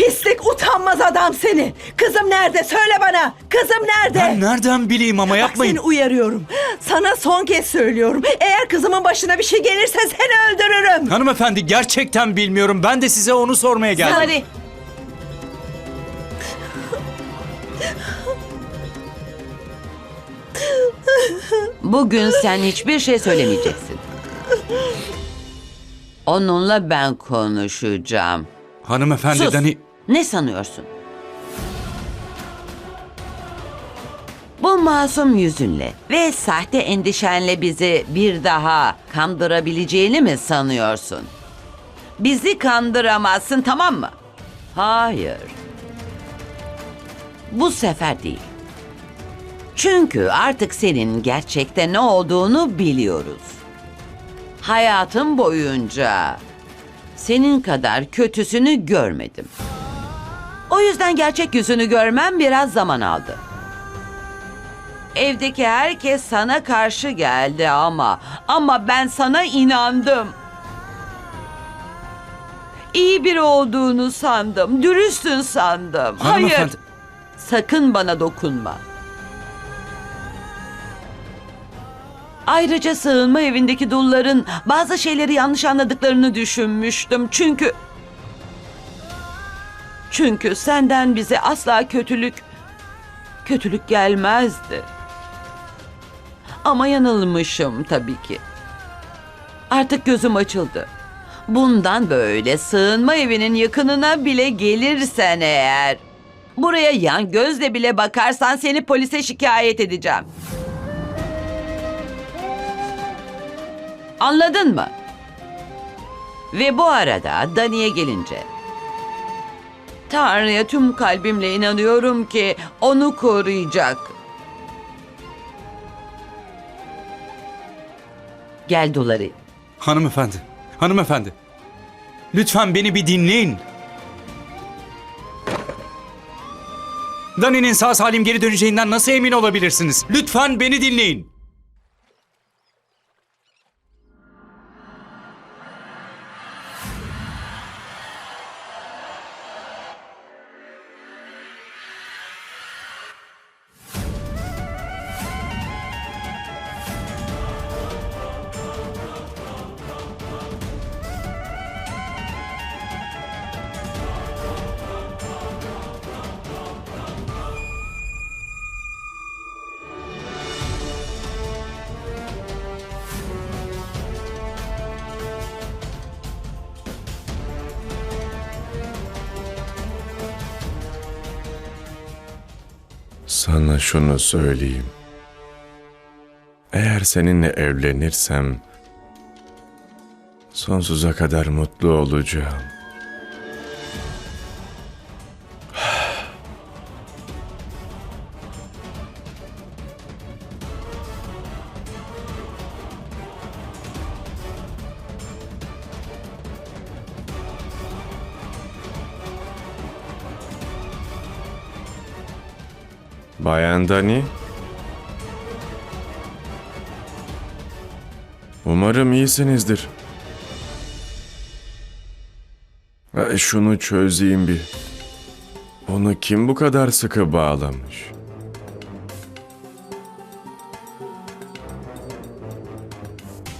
Pislik utanmaz adam seni. Kızım nerede? Söyle bana. Kızım nerede? Ben nereden bileyim ama Bak yapmayın. seni uyarıyorum. Sana son kez söylüyorum. Eğer kızımın başına bir şey gelirse seni öldürürüm. Hanımefendi gerçekten bilmiyorum. Ben de size onu sormaya geldim. Hadi. Bugün sen hiçbir şey söylemeyeceksin. Onunla ben konuşacağım. Hanımefendi Sus. Dani... Ne sanıyorsun? Bu masum yüzünle ve sahte endişenle bizi bir daha kandırabileceğini mi sanıyorsun? Bizi kandıramazsın tamam mı? Hayır. Bu sefer değil. Çünkü artık senin gerçekte ne olduğunu biliyoruz. Hayatım boyunca senin kadar kötüsünü görmedim. O yüzden gerçek yüzünü görmem biraz zaman aldı. Evdeki herkes sana karşı geldi ama ama ben sana inandım. İyi biri olduğunu sandım, dürüstsün sandım. Hayır. Sakın bana dokunma. Ayrıca sığınma evindeki dulların bazı şeyleri yanlış anladıklarını düşünmüştüm. Çünkü çünkü senden bize asla kötülük kötülük gelmezdi. Ama yanılmışım tabii ki. Artık gözüm açıldı. Bundan böyle sığınma evinin yakınına bile gelirsen eğer, buraya yan gözle bile bakarsan seni polise şikayet edeceğim. Anladın mı? Ve bu arada Dani'ye gelince Tanrı'ya tüm kalbimle inanıyorum ki onu koruyacak. Gel Dolari. Hanımefendi. Hanımefendi. Lütfen beni bir dinleyin. Dani'nin sağ salim geri döneceğinden nasıl emin olabilirsiniz? Lütfen beni dinleyin. Sana şunu söyleyeyim. Eğer seninle evlenirsem sonsuza kadar mutlu olacağım. Bayan Dani. Umarım iyisinizdir. E, Şunu çözeyim bir. Onu kim bu kadar sıkı bağlamış?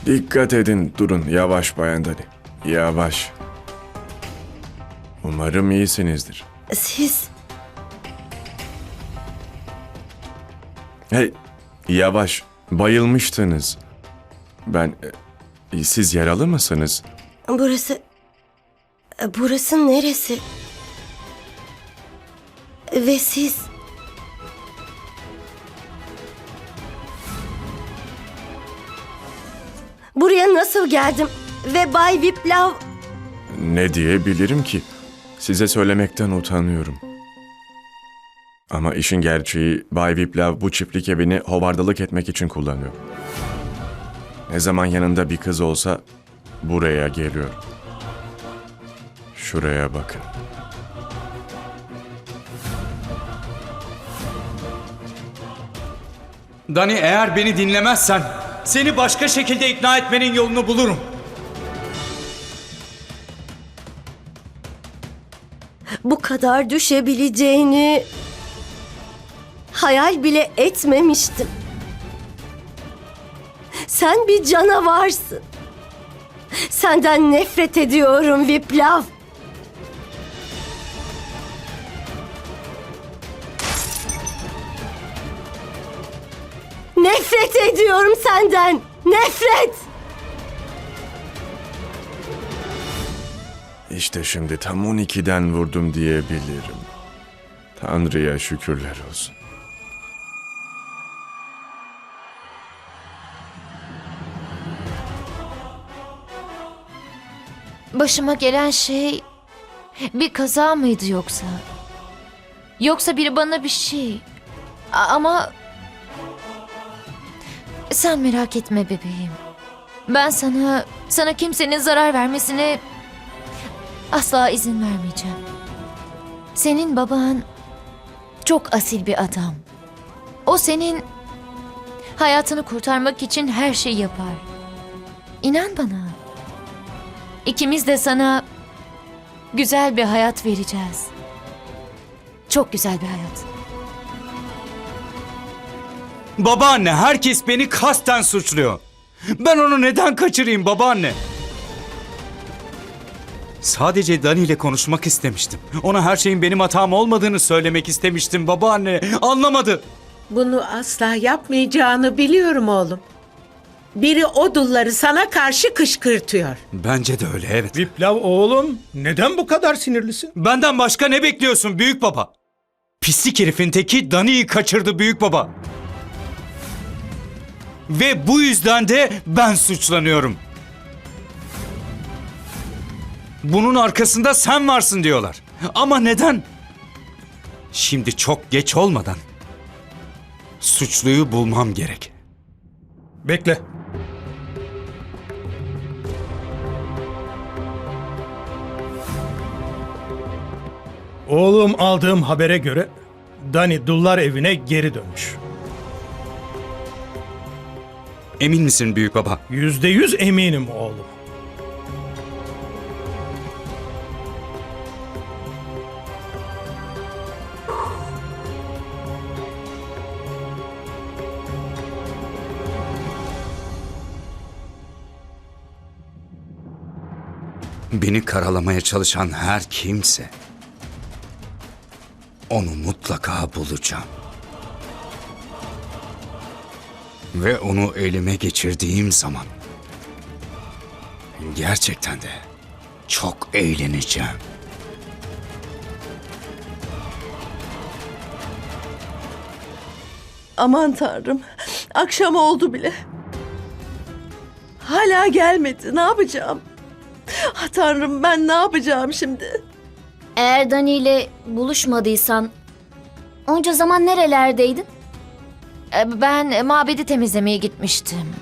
Dikkat edin, durun. Yavaş Bayan Dani. Yavaş. Umarım iyisinizdir. Siz Hey, yavaş. Bayılmıştınız. Ben... e, Siz yaralı mısınız? Burası... Burası neresi? Ve siz... Buraya nasıl geldim? Ve Bay Viplav... Ne diyebilirim ki? Size söylemekten utanıyorum. Ama işin gerçeği Bay Viplav bu çiftlik evini hovardalık etmek için kullanıyor. Ne zaman yanında bir kız olsa buraya geliyor. Şuraya bakın. Dani eğer beni dinlemezsen seni başka şekilde ikna etmenin yolunu bulurum. Bu kadar düşebileceğini hayal bile etmemiştim. Sen bir canavarsın. Senden nefret ediyorum Viplav. Nefret ediyorum senden. Nefret. İşte şimdi tam 12'den vurdum diyebilirim. Tanrı'ya şükürler olsun. Başıma gelen şey bir kaza mıydı yoksa? Yoksa biri bana bir şey. A- ama sen merak etme bebeğim. Ben sana sana kimsenin zarar vermesine asla izin vermeyeceğim. Senin baban çok asil bir adam. O senin hayatını kurtarmak için her şeyi yapar. İnan bana. İkimiz de sana güzel bir hayat vereceğiz. Çok güzel bir hayat. Babaanne herkes beni kasten suçluyor. Ben onu neden kaçırayım babaanne? Sadece Dani ile konuşmak istemiştim. Ona her şeyin benim hatam olmadığını söylemek istemiştim babaanne. Anlamadı. Bunu asla yapmayacağını biliyorum oğlum. Biri o dulları sana karşı kışkırtıyor. Bence de öyle evet. Viplav oğlum, neden bu kadar sinirlisin? Benden başka ne bekliyorsun büyük baba? Pislik herifin teki Dani'yi kaçırdı büyük baba. Ve bu yüzden de ben suçlanıyorum. Bunun arkasında sen varsın diyorlar. Ama neden? Şimdi çok geç olmadan suçluyu bulmam gerek. Bekle. Oğlum aldığım habere göre Dani Dullar evine geri dönmüş. Emin misin büyük baba? Yüzde yüz eminim oğlum. Beni karalamaya çalışan her kimse onu mutlaka bulacağım. Ve onu elime geçirdiğim zaman gerçekten de çok eğleneceğim. Aman tanrım. Akşam oldu bile. Hala gelmedi. Ne yapacağım? Ah tanrım ben ne yapacağım şimdi? Eğer Dani ile buluşmadıysan onca zaman nerelerdeydin? E, Ben mabedi temizlemeye gitmiştim.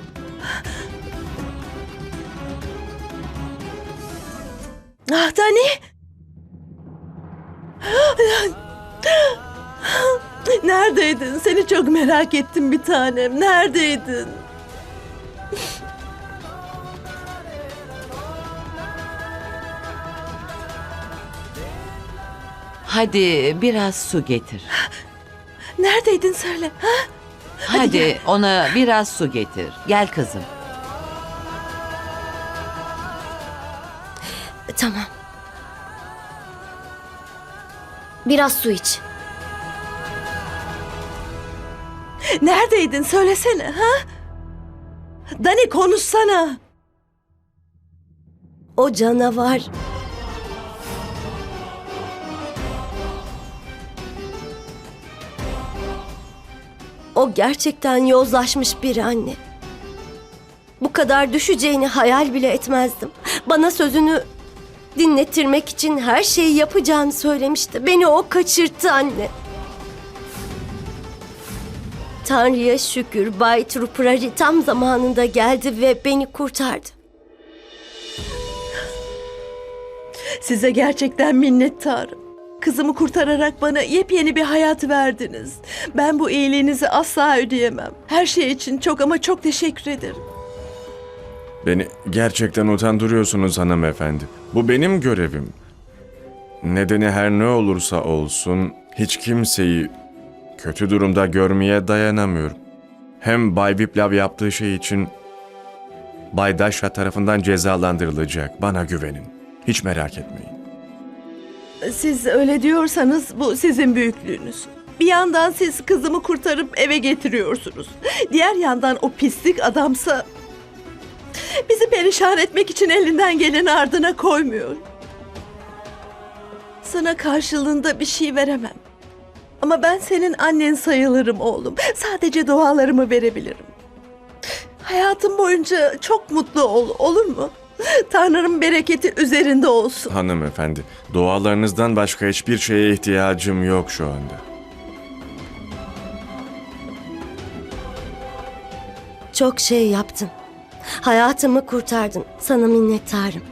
Ah Dani. Neredeydin? Seni çok merak ettim bir tanem. Neredeydin? Hadi biraz su getir. Neredeydin söyle. Ha? Hadi ona biraz su getir. Gel kızım. Tamam. Biraz su iç. Neredeydin söylesene. Ha? Dani konuşsana. O canavar. O gerçekten yozlaşmış bir anne. Bu kadar düşeceğini hayal bile etmezdim. Bana sözünü dinlettirmek için her şeyi yapacağını söylemişti. Beni o kaçırttı anne. Tanrı'ya şükür Bay Truprari tam zamanında geldi ve beni kurtardı. Size gerçekten minnettarım. Kızımı kurtararak bana yepyeni bir hayat verdiniz. Ben bu iyiliğinizi asla ödeyemem. Her şey için çok ama çok teşekkür ederim. Beni gerçekten utandırıyorsunuz hanımefendi. Bu benim görevim. Nedeni her ne olursa olsun hiç kimseyi kötü durumda görmeye dayanamıyorum. Hem Bay Viplav yaptığı şey için Bay Daşra tarafından cezalandırılacak. Bana güvenin. Hiç merak etmeyin. Siz öyle diyorsanız bu sizin büyüklüğünüz. Bir yandan siz kızımı kurtarıp eve getiriyorsunuz. Diğer yandan o pislik adamsa bizi perişan etmek için elinden geleni ardına koymuyor. Sana karşılığında bir şey veremem. Ama ben senin annen sayılırım oğlum. Sadece dualarımı verebilirim. Hayatım boyunca çok mutlu ol, olur mu? Tanrı'nın bereketi üzerinde olsun. Hanımefendi, dualarınızdan başka hiçbir şeye ihtiyacım yok şu anda. Çok şey yaptın. Hayatımı kurtardın. Sana minnettarım.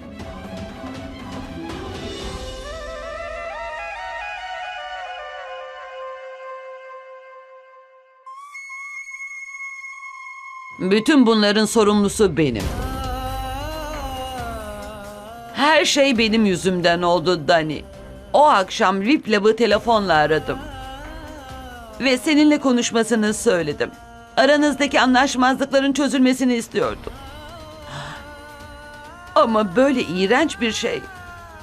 Bütün bunların sorumlusu benim. Her şey benim yüzümden oldu Dani. O akşam Viplav'ı telefonla aradım. Ve seninle konuşmasını söyledim. Aranızdaki anlaşmazlıkların çözülmesini istiyordum. Ama böyle iğrenç bir şey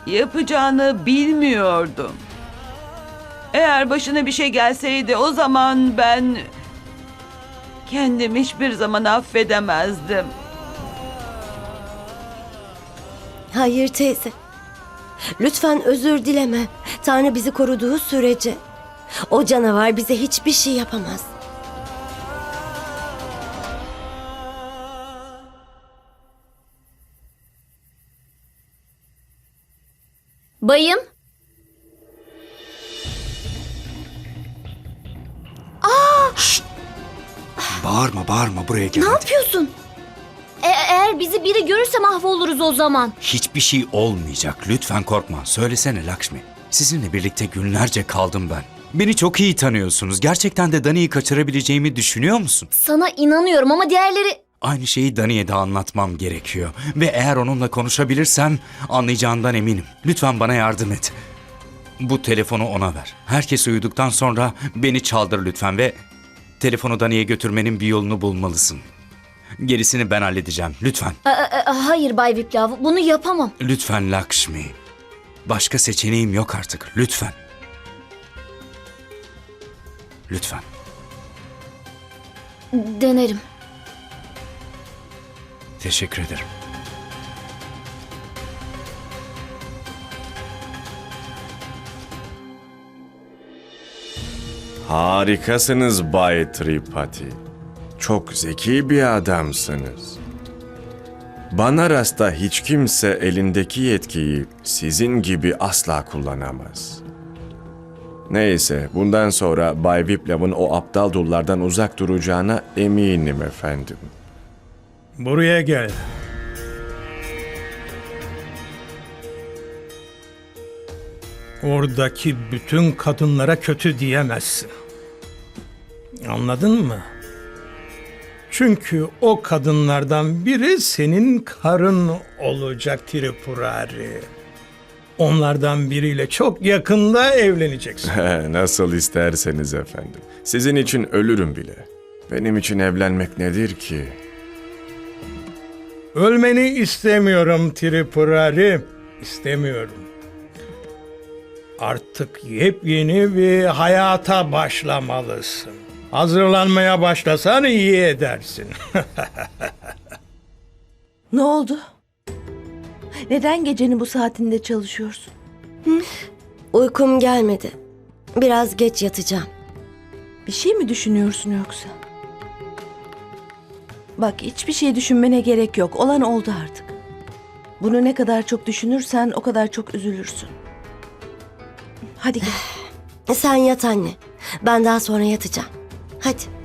yapacağını bilmiyordum. Eğer başına bir şey gelseydi o zaman ben kendimi hiçbir zaman affedemezdim. Hayır teyze. Lütfen özür dileme. Tanrı bizi koruduğu sürece o canavar bize hiçbir şey yapamaz. Bayım, Bağırma bağırma buraya gel. ne yapıyorsun? E- eğer bizi biri görürse mahvoluruz o zaman. Hiçbir şey olmayacak. Lütfen korkma. Söylesene Lakshmi. Sizinle birlikte günlerce kaldım ben. Beni çok iyi tanıyorsunuz. Gerçekten de Dani'yi kaçırabileceğimi düşünüyor musun? Sana inanıyorum ama diğerleri... Aynı şeyi Dani'ye de anlatmam gerekiyor. Ve eğer onunla konuşabilirsem anlayacağından eminim. Lütfen bana yardım et. Bu telefonu ona ver. Herkes uyuduktan sonra beni çaldır lütfen ve telefonu Dani'ye götürmenin bir yolunu bulmalısın. Gerisini ben halledeceğim. Lütfen. E- e, hayır Bay Viplav, bunu yapamam. Lütfen Lakshmi. Başka seçeneğim yok artık. Lütfen. Lütfen. Denerim. Teşekkür ederim. Harikasınız Bay Tripati. Çok zeki bir adamsınız. Bana rasta hiç kimse elindeki yetkiyi sizin gibi asla kullanamaz. Neyse, bundan sonra Bay Viplav'ın o aptal dullardan uzak duracağına eminim efendim. Buraya gel. Oradaki bütün kadınlara kötü diyemezsin. Anladın mı? Çünkü o kadınlardan biri senin karın olacak Tripurari. Onlardan biriyle çok yakında evleneceksin. Nasıl isterseniz efendim. Sizin için ölürüm bile. Benim için evlenmek nedir ki? Ölmeni istemiyorum Tripurari. İstemiyorum. Artık yepyeni bir hayata başlamalısın. Hazırlanmaya başlasan iyi edersin. Ne oldu? Neden gecenin bu saatinde çalışıyorsun? Uykum gelmedi. Biraz geç yatacağım. Bir şey mi düşünüyorsun yoksa? Bak hiçbir şey düşünmene gerek yok. Olan oldu artık. Bunu ne kadar çok düşünürsen o kadar çok üzülürsün. Hadi gel. Sen yat anne. Ben daha sonra yatacağım. Hadi.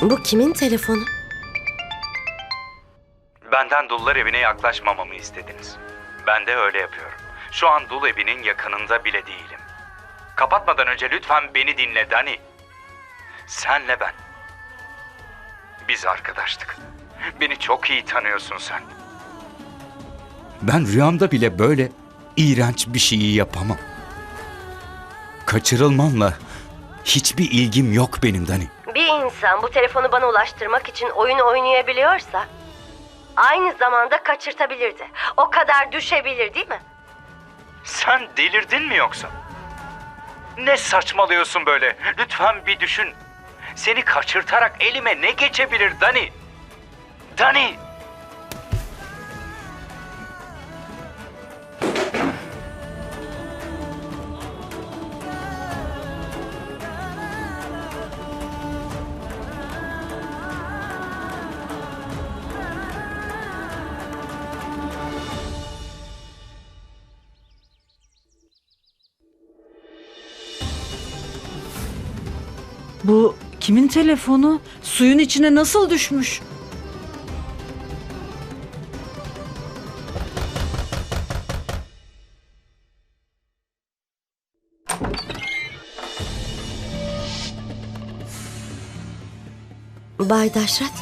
Bu kimin telefonu? Benden dullar evine yaklaşmamamı istediniz. Ben de öyle yapıyorum. Şu an dul evinin yakınında bile değilim. Kapatmadan önce lütfen beni dinle Dani. Senle ben. Biz arkadaştık. Beni çok iyi tanıyorsun sen. Ben rüyamda bile böyle iğrenç bir şeyi yapamam. Kaçırılmanla hiçbir ilgim yok benim Dani. İnsan bu telefonu bana ulaştırmak için oyun oynayabiliyorsa aynı zamanda kaçırtabilirdi. O kadar düşebilir değil mi? Sen delirdin mi yoksa? Ne saçmalıyorsun böyle? Lütfen bir düşün. Seni kaçırtarak elime ne geçebilir Dani? Dani! Bu kimin telefonu? Suyun içine nasıl düşmüş? Bay Daşrat.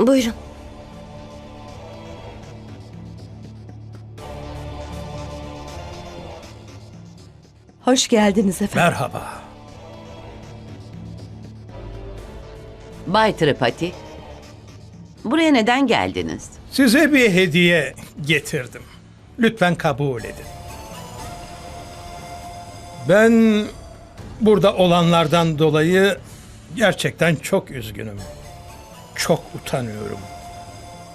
Buyurun. Hoş geldiniz efendim. Merhaba. Bay Tripati. Buraya neden geldiniz? Size bir hediye getirdim. Lütfen kabul edin. Ben burada olanlardan dolayı gerçekten çok üzgünüm. Çok utanıyorum.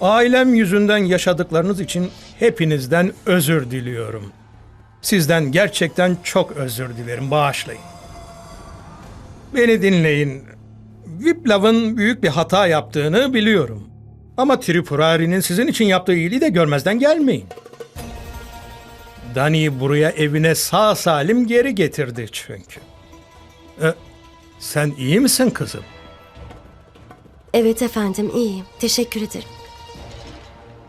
Ailem yüzünden yaşadıklarınız için hepinizden özür diliyorum. Sizden gerçekten çok özür dilerim. Bağışlayın. Beni dinleyin. Viplav'ın büyük bir hata yaptığını biliyorum. Ama Tripurari'nin sizin için yaptığı iyiliği de görmezden gelmeyin. Dani buraya evine sağ salim geri getirdi çünkü. E, sen iyi misin kızım? Evet efendim iyiyim. Teşekkür ederim.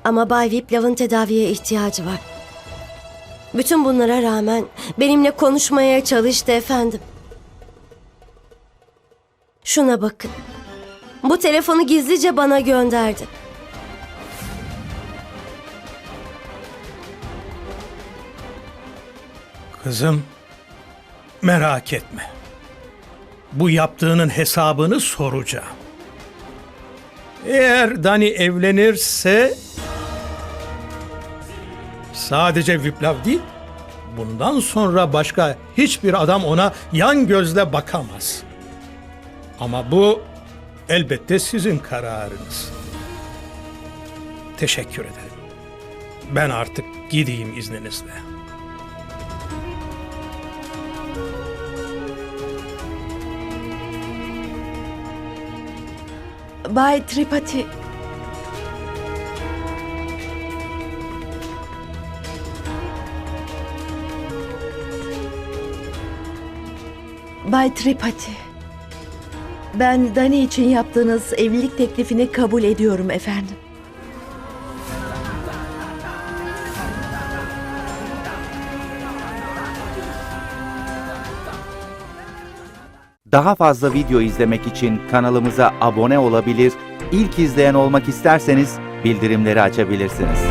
Ama Bay Viplav'ın tedaviye ihtiyacı var. Bütün bunlara rağmen benimle konuşmaya çalıştı efendim. Şuna bakın. Bu telefonu gizlice bana gönderdi. Kızım, merak etme. Bu yaptığının hesabını soracağım. Eğer Dani evlenirse sadece Viplav değil, bundan sonra başka hiçbir adam ona yan gözle bakamaz. Ama bu elbette sizin kararınız. Teşekkür ederim. Ben artık gideyim izninizle. Bay Tripati. Bay Tripati. Ben Dani için yaptığınız evlilik teklifini kabul ediyorum efendim. Daha fazla video izlemek için kanalımıza abone olabilir, ilk izleyen olmak isterseniz bildirimleri açabilirsiniz.